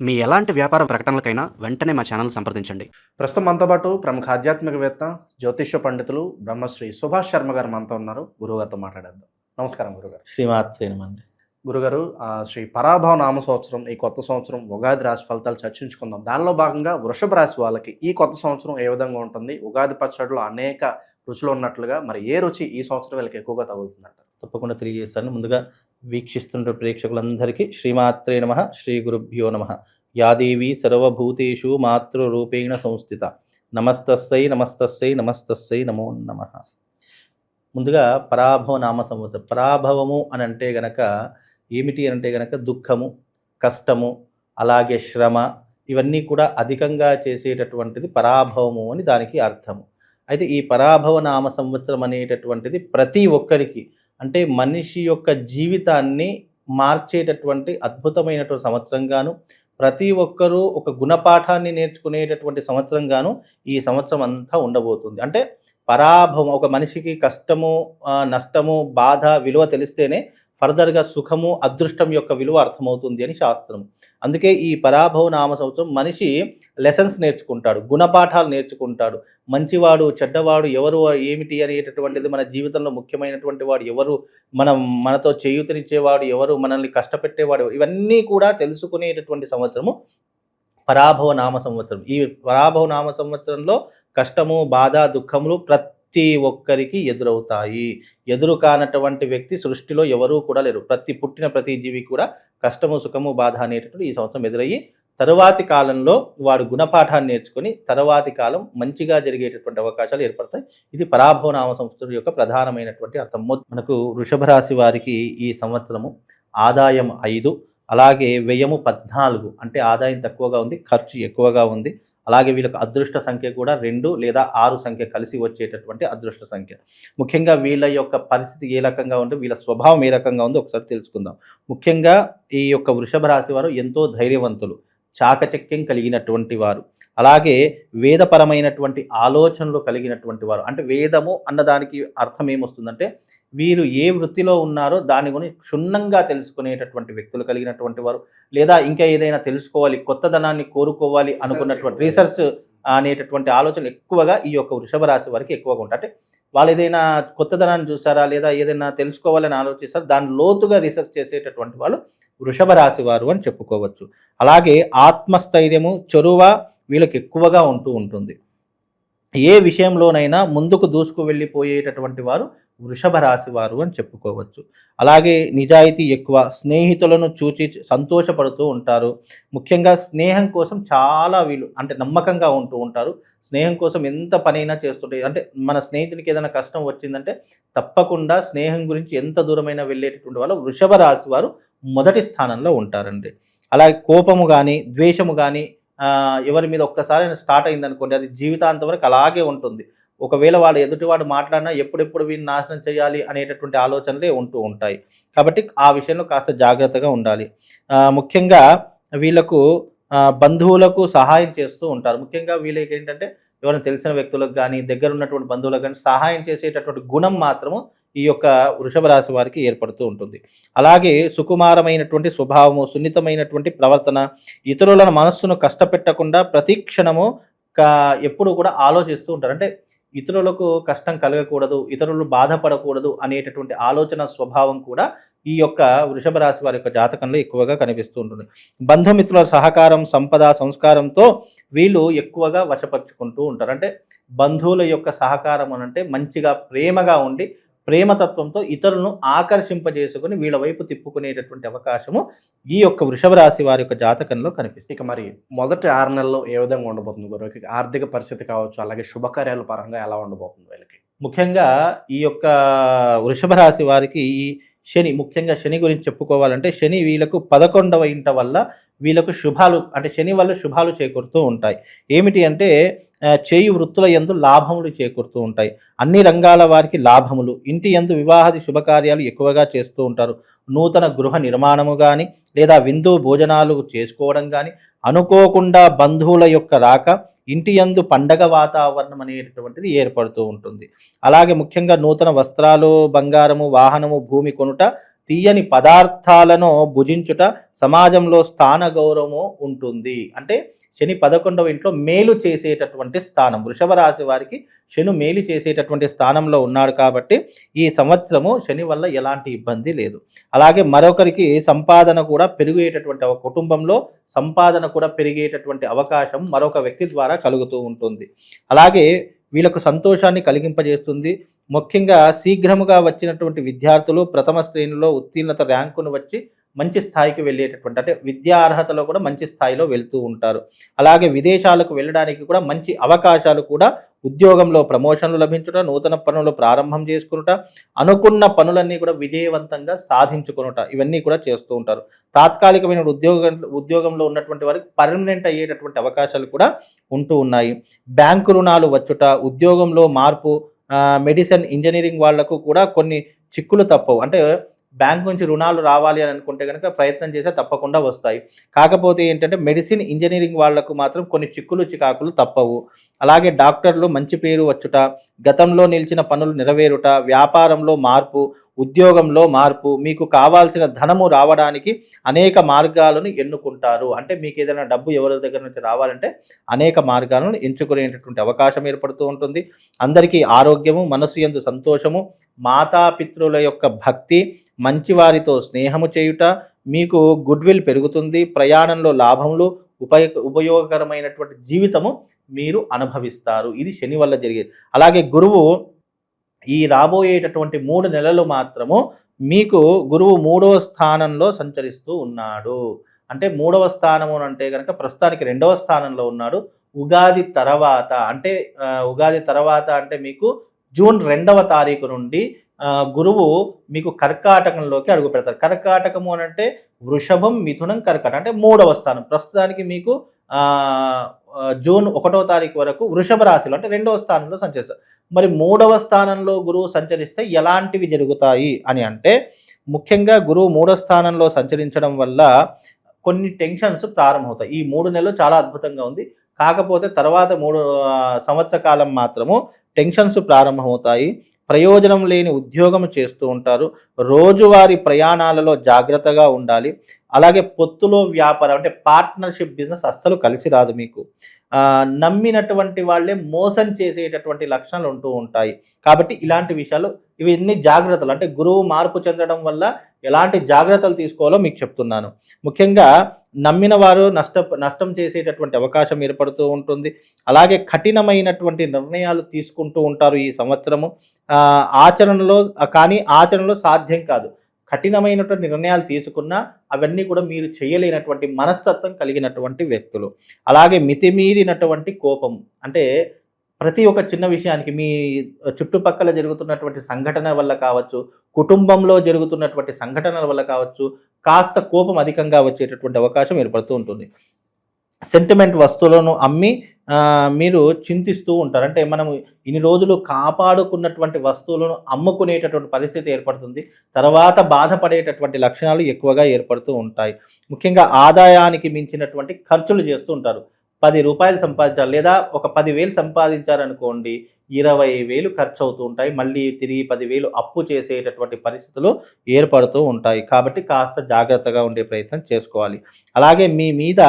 మీ ఎలాంటి వ్యాపార ప్రకటనలకైనా వెంటనే మా ఛానల్ సంప్రదించండి. ప్రస్తుతం మనతో పాటు ప్రముఖ ఆధ్యాత్మికవేత్త జ్యోతిష్య పండితులు బ్రహ్మశ్రీ సుభాష్ శర్మ గారు మనతో ఉన్నారు. గురుగారితో మాట్లాడేద్దాం. నమస్కారం గురుగారు శ్రీమాత్రేనమండి గురుగారు ఆ, శ్రీ పరాభవ నామ సంవత్సరం ఈ కొత్త సంవత్సరం ఉగాది రాశి ఫలితాలు చర్చించుకుందాం. దానిలో భాగంగా వృషభ రాశి వాళ్ళకి ఈ కొత్త సంవత్సరం ఏ విధంగా ఉంటుంది? ఉగాది పచ్చడిలో అనేక రుచులు ఉన్నట్లుగా మరి ఏ రుచి ఈ సంవత్సరం వీళ్ళకి ఎక్కువగా తగులుతుందంటారు? తప్పకుండా తెలియజేస్తాను. ముందుగా వీక్షిస్తున్న ప్రేక్షకులందరికీ. శ్రీమాత్రే నమ. శ్రీ గురుభ్యో నమ. యాదేవి సర్వభూతేషు మాతృరూపేణ సంస్థిత. నమస్తస్సై నమస్తస్సై నమస్తస్సై నమో నమ. ముందుగా పరాభవ నామ సంవత్సరం. పరాభవము అని అంటే గనక ఏమిటి అని అంటే గనక దుఃఖము కష్టము అలాగే శ్రమ ఇవన్నీ కూడా అధికంగా చేసేటటువంటిది పరాభవము అని దానికి అర్థము. అయితే ఈ పరాభవ నామ సంవత్సరం అనేటటువంటిది ప్రతి ఒక్కరికి అంటే మనిషి యొక్క జీవితాన్ని మార్చేటటువంటి అద్భుతమైనటువంటి సంవత్సరంగాను ప్రతి ఒక్కరూ ఒక గుణపాఠాన్ని నేర్చుకునేటటువంటి సంవత్సరంగాను ఈ సంవత్సరం అంతా ఉండబోతుంది. అంటే పరాభవం ఒక మనిషికి కష్టము నష్టము బాధ విలువ తెలిస్తేనే ఫర్దర్గా సుఖము అదృష్టం యొక్క విలువ అర్థమవుతుంది అని శాస్త్రం. అందుకే ఈ పరాభవ నామ సంవత్సరం మనిషి లెసన్స్ నేర్చుకుంటాడు గుణపాఠాలు నేర్చుకుంటాడు. మంచివాడు చెడ్డవాడు ఎవరు ఏమిటి అనేటటువంటిది మన జీవితంలో ముఖ్యమైనటువంటి వాడు ఎవరు మనం మనతో చేయూతనిచ్చేవాడు ఎవరు మనల్ని కష్టపెట్టేవాడు ఇవన్నీ కూడా తెలుసుకునేటటువంటి సంవత్సరము పరాభవ నామ సంవత్సరం. ఈ పరాభవ నామ సంవత్సరంలో కష్టము బాధ దుఃఖములు ప్రతి ప్రతి ఒక్కరికి ఎదురవుతాయి. ఎదురు కానటువంటి వ్యక్తి సృష్టిలో ఎవరూ కూడా లేరు. ప్రతి పుట్టిన ప్రతి జీవి కూడా కష్టము సుఖము బాధ అనేటటువంటి ఈ సంవత్సరం ఎదురయ్యి తరువాతి కాలంలో వాడు గుణపాఠాన్ని నేర్చుకుని తరువాతి కాలం మంచిగా జరిగేటటువంటి అవకాశాలు ఏర్పడతాయి. ఇది పరాభవనామ నామ యొక్క ప్రధానమైనటువంటి అర్థం. మనకు వృషభ రాశి వారికి ఈ సంవత్సరము ఆదాయం ఐదు అలాగే వ్యయము పద్నాలుగు అంటే ఆదాయం తక్కువగా ఉంది ఖర్చు ఎక్కువగా ఉంది. అలాగే వీళ్ళకి అదృష్ట సంఖ్య కూడా రెండు లేదా ఆరు సంఖ్య కలిసి వచ్చేటటువంటి అదృష్ట సంఖ్య. ముఖ్యంగా వీళ్ళ యొక్క పరిస్థితి ఏ రకంగా ఉందో వీళ్ళ స్వభావం ఏ రకంగా ఉందో ఒకసారి తెలుసుకుందాం. ముఖ్యంగా ఈ యొక్క వృషభ రాశి వారు ఎంతో ధైర్యవంతులు. చాకచక్యం కలిగినటువంటి వారు. అలాగే వేదపరమైనటువంటి ఆలోచనలు కలిగినటువంటి వారు. అంటే వేదము అన్నదానికి అర్థం ఏమొస్తుందంటే వీరు ఏ వృత్తిలో ఉన్నారో దాని గురించి క్షుణ్ణంగా తెలుసుకునేటటువంటి వ్యక్తులు కలిగినటువంటి వారు. లేదా ఇంకా ఏదైనా తెలుసుకోవాలి కొత్తదనాన్ని కోరుకోవాలి అనుకున్నటువంటి రీసెర్చ్ అనేటటువంటి ఆలోచనలు ఎక్కువగా ఈ యొక్క వృషభ రాశి వారికి ఎక్కువగా ఉంటాయి. అంటే వాళ్ళు ఏదైనా కొత్తదనాన్ని చూసారా లేదా ఏదైనా తెలుసుకోవాలని ఆలోచిస్తారా? దాన్ని లోతుగా రీసెర్చ్ చేసేటటువంటి వాళ్ళు వృషభ రాశి వారు అని చెప్పుకోవచ్చు. అలాగే ఆత్మస్థైర్యము చొరువ వీళ్ళకి ఎక్కువగా ఉంటూ ఉంటుంది. ఏ విషయంలోనైనా ముందుకు దూసుకు వెళ్ళిపోయేటటువంటి వారు వృషభ రాశి వారు అని చెప్పుకోవచ్చు. అలాగే నిజాయితీ ఎక్కువ స్నేహితులను చూచి సంతోషపడుతూ ఉంటారు. ముఖ్యంగా స్నేహం కోసం చాలా వీళ్ళు అంటే నమ్మకంగా ఉంటూ ఉంటారు. స్నేహం కోసం ఎంత పనైనా చేస్తుంటే అంటే మన స్నేహితునికి ఏదైనా కష్టం వచ్చిందంటే తప్పకుండా స్నేహం గురించి ఎంత దూరమైనా వెళ్ళేటటువంటి వాళ్ళు వృషభ రాశి వారు మొదటి స్థానంలో ఉంటారండి. అలాగే కోపము కానీ ద్వేషము కానీ ఎవరి మీద ఒక్కసారి స్టార్ట్ అయిందనుకోండి అది జీవితాంతం వరకు అలాగే ఉంటుంది. ఒకవేళ వాడు ఎదుటివాడు మాట్లాడినా ఎప్పుడెప్పుడు వీడిని నాశనం చేయాలి అనేటటువంటి ఆలోచనలే ఉంటూ ఉంటాయి. కాబట్టి ఆ విషయంలో కాస్త జాగ్రత్తగా ఉండాలి. ముఖ్యంగా వీళ్ళకు బంధువులకు సహాయం చేస్తూ ఉంటారు. ముఖ్యంగా వీళ్ళకి ఏంటంటే ఎవరైనా తెలిసిన వ్యక్తులకు కానీ దగ్గర ఉన్నటువంటి బంధువులకు కానీ సహాయం చేసేటటువంటి గుణం మాత్రము ఈ యొక్క వృషభ రాశి వారికి ఏర్పడుతూ ఉంటుంది. అలాగే సుకుమారమైనటువంటి స్వభావము సున్నితమైనటువంటి ప్రవర్తన ఇతరుల మనస్సును కష్టపెట్టకుండా ప్రతి క్షణము ఎప్పుడు కూడా ఆలోచిస్తూ ఉంటారు. అంటే ఇతరులకు కష్టం కలగకూడదు ఇతరులు బాధపడకూడదు అనేటటువంటి ఆలోచన స్వభావం కూడా ఈ యొక్క వృషభ రాశి వారి యొక్క జాతకంలో ఎక్కువగా కనిపిస్తూ ఉంటుంది. బంధుమిత్రుల సహకారం సంపద సంస్కారంతో వీళ్ళు ఎక్కువగా వశపరుచుకుంటూ ఉంటారు. అంటే బంధువుల యొక్క సహకారం అనంటే అంటే మంచిగా ప్రేమగా ఉండి ప్రేమతత్వంతో ఇతరులను ఆకర్షింపజేసుకుని వీళ్ళ వైపు తిప్పుకునేటటువంటి అవకాశము ఈ యొక్క వృషభ రాశి వారి యొక్క జాతకంలో కనిపిస్తుంది. ఇక మరి మొదటి ఆరు నెలల్లో ఏ విధంగా ఉండబోతుంది గురువుకి ఆర్థిక పరిస్థితి కావచ్చు అలాగే శుభకార్యాల పరంగా ఎలా ఉండబోతుంది వీళ్ళకి? ముఖ్యంగా ఈ యొక్క వృషభ రాశి వారికి ఈ శని ముఖ్యంగా శని గురించి చెప్పుకోవాలంటే శని వీళ్ళకు పదకొండవ ఇంట వల్ల వీళ్ళకు శుభాలు అంటే శని వల్ల శుభాలు చేకూరుతూ ఉంటాయి. ఏమిటి అంటే చేయి వృత్తుల యందు లాభములు చేకూరుతూ ఉంటాయి. అన్ని రంగాల వారికి లాభములు. ఇంటి యందు వివాహాది శుభకార్యాలు ఎక్కువగా చేస్తూ ఉంటారు. నూతన గృహ నిర్మాణము కానీ లేదా విందు భోజనాలు చేసుకోవడం కానీ అనుకోకుండా బంధువుల యొక్క రాక ఇంటి యందు పండగ వాతావరణం అనేటటువంటిది ఏర్పడుతూ ఉంటుంది. అలాగే ముఖ్యంగా నూతన వస్త్రాలు బంగారము వాహనము భూమి కొనుట తీయని పదార్థాలను భుజించుట సమాజంలో స్థాన గౌరవము ఉంటుంది. అంటే శని పదకొండవ ఇంట్లో మేలు చేసేటటువంటి స్థానం. వృషభ రాశి వారికి శని మేలు చేసేటటువంటి స్థానంలో ఉన్నాడు కాబట్టి ఈ సంవత్సరము శని వల్ల ఎలాంటి ఇబ్బంది లేదు. అలాగే మరొకరికి సంపాదన కూడా పెరిగేటటువంటి కుటుంబంలో సంపాదన కూడా పెరిగేటటువంటి అవకాశం మరొక వ్యక్తి ద్వారా కలుగుతూ ఉంటుంది. అలాగే వీళ్ళకు సంతోషాన్ని కలిగింపజేస్తుంది. ముఖ్యంగా శీఘ్రముగా వచ్చినటువంటి విద్యార్థులు ప్రథమ శ్రేణిలో ఉత్తీర్ణత ర్యాంకును వచ్చి మంచి స్థాయికి వెళ్ళేటటువంటి అంటే విద్యా అర్హతలో కూడా మంచి స్థాయిలో వెళ్తూ ఉంటారు. అలాగే విదేశాలకు వెళ్ళడానికి కూడా మంచి అవకాశాలు కూడా ఉద్యోగంలో ప్రమోషన్లు లభించుట నూతన పనులు ప్రారంభం చేసుకునుట అనుకున్న పనులన్నీ కూడా విజయవంతంగా సాధించుకునుట ఇవన్నీ కూడా చేస్తూ ఉంటారు. తాత్కాలికమైన ఉద్యోగ ఉద్యోగంలో ఉన్నటువంటి వారికి పర్మనెంట్ అయ్యేటటువంటి అవకాశాలు కూడా ఉంటూ ఉన్నాయి. బ్యాంకు రుణాలు వచ్చుట ఉద్యోగంలో మార్పు మెడిసిన్ ఇంజనీరింగ్ వాళ్ళకు కూడా కొన్ని చిక్కులు తప్పవు. అంటే బ్యాంక్ నుంచి రుణాలు రావాలి అని అనుకుంటే కనుక ప్రయత్నం చేస్తే తప్పకుండా వస్తాయి. కాకపోతే ఏంటంటే మెడిసిన్ ఇంజనీరింగ్ వాళ్ళకు మాత్రం కొన్ని చిక్కులు చికాకులు తప్పవు. అలాగే డాక్టర్లు మంచి పేరు వచ్చుట గతంలో నిలిచిన పనులు నెరవేరుట వ్యాపారంలో మార్పు ఉద్యోగంలో మార్పు మీకు కావాల్సిన ధనము రావడానికి అనేక మార్గాలను ఎన్నుకుంటారు. అంటే మీకు ఏదైనా డబ్బు ఎవరి దగ్గర నుంచి రావాలంటే అనేక మార్గాలను ఎంచుకునేటటువంటి అవకాశం ఏర్పడుతూ ఉంటుంది. అందరికీ ఆరోగ్యము మనసు ఎందు సంతోషము మాతాపితృల యొక్క భక్తి మంచివారితో స్నేహము చేయుట మీకు గుడ్ విల్ పెరుగుతుంది ప్రయాణంలో లాభములు ఉపయ ఉపయోగకరమైనటువంటి జీవితము మీరు అనుభవిస్తారు. ఇది శని వల్ల జరిగేది. అలాగే గురువు ఈ రాబోయేటటువంటి మూడు నెలలు మాత్రము మీకు గురువు మూడవ స్థానంలో సంచరిస్తూ ఉన్నాడు. అంటే మూడవ స్థానము అని అంటే కనుక ప్రస్తుతానికి రెండవ స్థానంలో ఉన్నాడు. ఉగాది తర్వాత అంటే ఉగాది తర్వాత అంటే మీకు జూన్ రెండవ తారీఖు నుండి గురువు మీకు కర్కాటకంలోకి అడుగు పెడతారు. కర్కాటకము అని అంటే వృషభం మిథునం కర్కాటకం అంటే మూడవ స్థానం. ప్రస్తుతానికి మీకు జూన్ ఒకటో తారీఖు వరకు వృషభ రాశిలో అంటే రెండవ స్థానంలో సంచరిస్తారు. మరి మూడవ స్థానంలో గురువు సంచరిస్తే ఎలాంటివి జరుగుతాయి అని అంటే ముఖ్యంగా గురువు మూడవ స్థానంలో సంచరించడం వల్ల కొన్ని టెన్షన్స్ ప్రారంభమవుతాయి. ఈ మూడు నెలలు చాలా అద్భుతంగా ఉంది. కాకపోతే తర్వాత మూడు సంవత్సర కాలం మాత్రము టెన్షన్స్ ప్రారంభమవుతాయి. ప్రయోజనం లేని ఉద్యోగం చేస్తూ ఉంటారు. రోజువారీ ప్రయాణాలలో జాగ్రత్తగా ఉండాలి. అలాగే పొత్తులో వ్యాపారం అంటే పార్ట్నర్షిప్ బిజినెస్ అస్సలు కలిసి రాదు మీకు. నమ్మినటువంటి వాళ్ళే మోసం చేసేటటువంటి లక్షణాలు ఉంటూ ఉంటాయి. కాబట్టి ఇలాంటి విషయాలు ఇవన్నీ జాగ్రత్తలు? అంటే గురువు మార్పు చెందడం వల్ల ఎలాంటి జాగ్రత్తలు తీసుకోవాలో మీకు చెప్తున్నాను. ముఖ్యంగా నమ్మిన వారు నష్ట నష్టం చేసేటటువంటి అవకాశం ఏర్పడుతూ ఉంటుంది. అలాగే కఠినమైనటువంటి నిర్ణయాలు తీసుకుంటూ ఉంటారు ఈ సంవత్సరము. ఆచరణలో కానీ ఆచరణలో సాధ్యం కాదు. కఠినమైనటువంటి నిర్ణయాలు తీసుకున్నా అవన్నీ కూడా మీరు చేయలేనటువంటి మనస్తత్వం కలిగినటువంటి వ్యక్తులు. అలాగే మితిమీరినటువంటి కోపం. అంటే ప్రతి ఒక్క చిన్న విషయానికి మీ చుట్టుపక్కల జరుగుతున్నటువంటి సంఘటన వల్ల కావచ్చు కుటుంబంలో జరుగుతున్నటువంటి సంఘటనల వల్ల కావచ్చు కాస్త కోపం అధికంగా వచ్చేటటువంటి అవకాశం ఏర్పడుతూ ఉంటుంది. సెంటిమెంట్ వస్తువులను అమ్మి మీరు చింతిస్తూ ఉంటారు. అంటే మనం ఇన్ని రోజులు కాపాడుకున్నటువంటి వస్తువులను అమ్ముకునేటటువంటి పరిస్థితి ఏర్పడుతుంది. తర్వాత బాధపడేటటువంటి లక్షణాలు ఎక్కువగా ఏర్పడుతూ ఉంటాయి. ముఖ్యంగా ఆదాయానికి మించినటువంటి ఖర్చులు చేస్తూ ఉంటారు. పది రూపాయలు సంపాదించాలి లేదా ఒక పదివేలు సంపాదించారనుకోండి ఇరవై వేలు ఖర్చు అవుతూ ఉంటాయి. మళ్ళీ తిరిగి పదివేలు అప్పు చేసేటటువంటి పరిస్థితులు ఏర్పడుతూ ఉంటాయి. కాబట్టి కాస్త జాగ్రత్తగా ఉండే ప్రయత్నం చేసుకోవాలి. అలాగే మీ మీద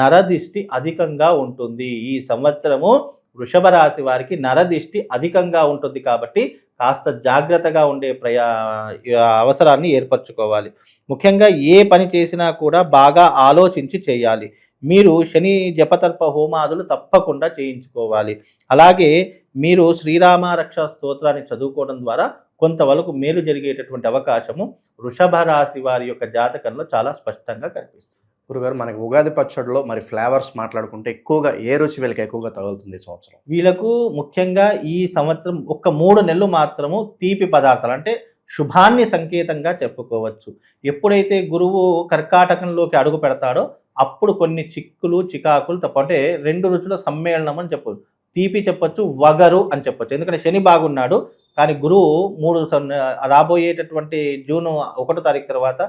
నరదిష్టి అధికంగా ఉంటుంది. ఈ సంవత్సరము వృషభ రాశి వారికి నరదిష్టి అధికంగా ఉంటుంది కాబట్టి కాస్త జాగ్రత్తగా ఉండే ప్రయా అవసరాన్ని ఏర్పరచుకోవాలి. ముఖ్యంగా ఏ పని చేసినా కూడా బాగా ఆలోచించి చేయాలి. మీరు శని జపతర్ప హోమాదులు తప్పకుండా చేయించుకోవాలి. అలాగే మీరు శ్రీరామ రక్ష స్తోత్రాన్ని చదువుకోవడం ద్వారా కొంతవరకు మేలు జరిగేటటువంటి అవకాశము వృషభ రాశి వారి యొక్క జాతకంలో చాలా స్పష్టంగా కనిపిస్తుంది. గురుగారు మనకి ఉగాది పచ్చడిలో మరి ఫ్లేవర్స్ మాట్లాడుకుంటే ఎక్కువగా ఏ రుచి వీళ్ళకి ఎక్కువగా తగులుతుంది ఈ సంవత్సరం? వీళ్ళకు ముఖ్యంగా ఈ సంవత్సరం ఒక్క మూడు నెలలు మాత్రము తీపి పదార్థాలు అంటే శుభాన్ని సంకేతంగా చెప్పుకోవచ్చు. ఎప్పుడైతే గురువు కర్కాటకంలోకి అడుగు పెడతాడో అప్పుడు కొన్ని చిక్కులు చికాకులు తప్ప అంటే రెండు రుచుల సమ్మేళనం అని చెప్పొచ్చు. తీపి చెప్పొచ్చు వగరు అని చెప్పొచ్చు. ఎందుకంటే శని బాగున్నాడు కానీ గురువు మూడు రాబోయేటటువంటి జూన్ ఒకటో తారీఖు తర్వాత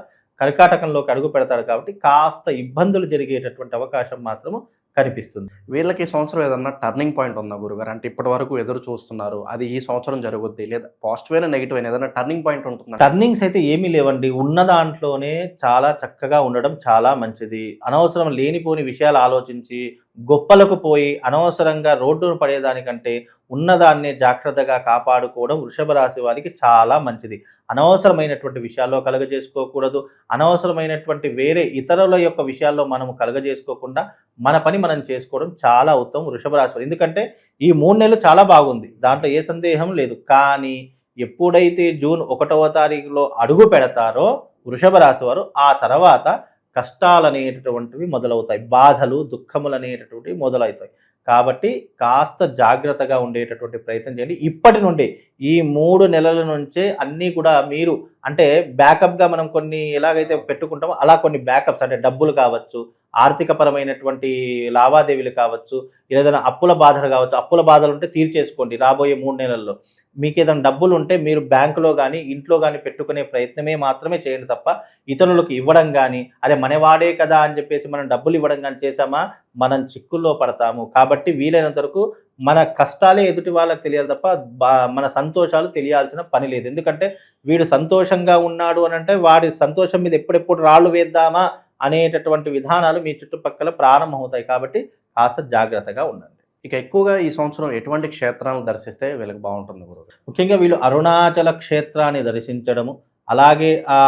కర్కాటకంలోకి అడుగు పెడతారు కాబట్టి కాస్త ఇబ్బందులు జరిగేటటువంటి అవకాశం మాత్రము కనిపిస్తుంది. వీళ్ళకి ఈ సంవత్సరం ఏదన్నా టర్నింగ్ పాయింట్ ఉందా గురుగారు? అంటే ఇప్పటి వరకు ఎదురు చూస్తున్నారు. అది ఈ సంవత్సరం జరుగుద్ది లేదా పాజిటివ్ అయినా నెగిటివ్ అయినా ఏదైనా టర్నింగ్ పాయింట్ ఉంటుందా? టర్నింగ్స్ అయితే ఏమీ లేవండి. ఉన్న దాంట్లోనే చాలా చక్కగా ఉండడం చాలా మంచిది. అనవసరం లేనిపోని విషయాలు ఆలోచించి గొప్పలకు పోయి అనవసరంగా రోడ్డును పడేదానికంటే ఉన్నదాన్ని జాగ్రత్తగా కాపాడుకోవడం వృషభ రాశి వారికి చాలా మంచిది. అనవసరమైనటువంటి విషయాల్లో కలగజేసుకోకూడదు. అనవసరమైనటువంటి వేరే ఇతరుల యొక్క విషయాల్లో మనము కలగజేసుకోకుండా మన పని మనం చేసుకోవడం చాలా ఉత్తమం వృషభ రాశి వారు. ఎందుకంటే ఈ మూడు నెలలు చాలా బాగుంది. దాంట్లో ఏ సందేహం లేదు. కానీ ఎప్పుడైతే జూన్ ఒకటవ తారీఖులో అడుగు పెడతారో వృషభ రాశి వారు ఆ తర్వాత కష్టాలు అనేటటువంటివి మొదలవుతాయి. బాధలు దుఃఖములు అనేటటువంటివి మొదలవుతాయి. కాబట్టి కాస్త జాగ్రత్తగా ఉండేటటువంటి ప్రయత్నం చేయండి. ఇప్పటి నుండి ఈ మూడు నెలల నుంచే అన్నీ కూడా మీరు అంటే బ్యాకప్గా మనం కొన్ని ఎలాగైతే పెట్టుకుంటామో అలా కొన్ని బ్యాకప్స్ అంటే డబ్బులు కావచ్చు ఆర్థిక పరమైనటువంటి లావాదేవీలు కావచ్చు ఏదైనా అప్పుల బాధలు కావచ్చు అప్పుల బాధలు ఉంటే తీర్చేసుకోండి రాబోయే మూడు నెలల్లో. మీకు ఏదైనా డబ్బులు ఉంటే మీరు బ్యాంకులో కానీ ఇంట్లో కానీ పెట్టుకునే ప్రయత్నమే మాత్రమే చేయండి తప్ప ఇతరులకు ఇవ్వడం కానీ అదే మనవాడే కదా అని చెప్పేసి మనం డబ్బులు ఇవ్వడం కానీ చేసామా మనం చిక్కుల్లో పడతాము. కాబట్టి వీలైనంత వరకు మన కష్టాలే ఎదుటి వాళ్ళకి తెలియాలి తప్ప బా- మన సంతోషాలు తెలియాల్సిన పని లేదు. ఎందుకంటే వీడు సంతోషంగా ఉన్నాడు అని అంటే వాడి సంతోషం మీద ఎప్పుడెప్పుడు రాళ్ళు వేద్దామా? అనేటటువంటి విధానాలు మీ చుట్టుపక్కల ప్రారంభమవుతాయి కాబట్టి కాస్త జాగ్రత్తగా ఉండండి. ఇక ఎక్కువగా ఈ సంవత్సరం ఎటువంటి క్షేత్రాలను దర్శిస్తే వీళ్ళకి బాగుంటుంది గురుగారు ముఖ్యంగా వీళ్ళు అరుణాచల క్షేత్రాన్ని దర్శించడము అలాగే ఆ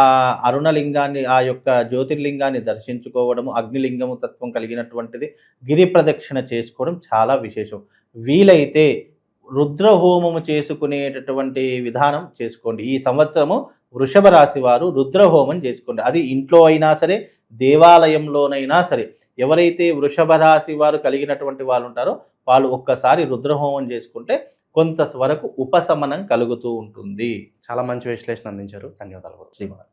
అరుణలింగాన్ని ఆ యొక్క జ్యోతిర్లింగాన్ని దర్శించుకోవడము అగ్నిలింగము తత్వం కలిగినటువంటిది గిరి ప్రదక్షిణ చేసుకోవడం చాలా విశేషం. వీలైతే రుద్రహోమము చేసుకునేటటువంటి విధానం చేసుకోండి. ఈ సంవత్సరము వృషభ రాశి వారు రుద్రహోమం చేసుకోండి. అది ఇంట్లో అయినా సరే దేవాలయంలోనైనా సరే ఎవరైతే వృషభ రాశి వారు కలిగినటువంటి వాళ్ళు ఉంటారో వాళ్ళు ఒక్కసారి రుద్రహోమం చేసుకుంటే కొంత వరకు ఉపశమనం కలుగుతూ ఉంటుంది. చాలా మంచి విశ్లేషణ అందించారు. ధన్యవాదాలు. శ్రీమాన్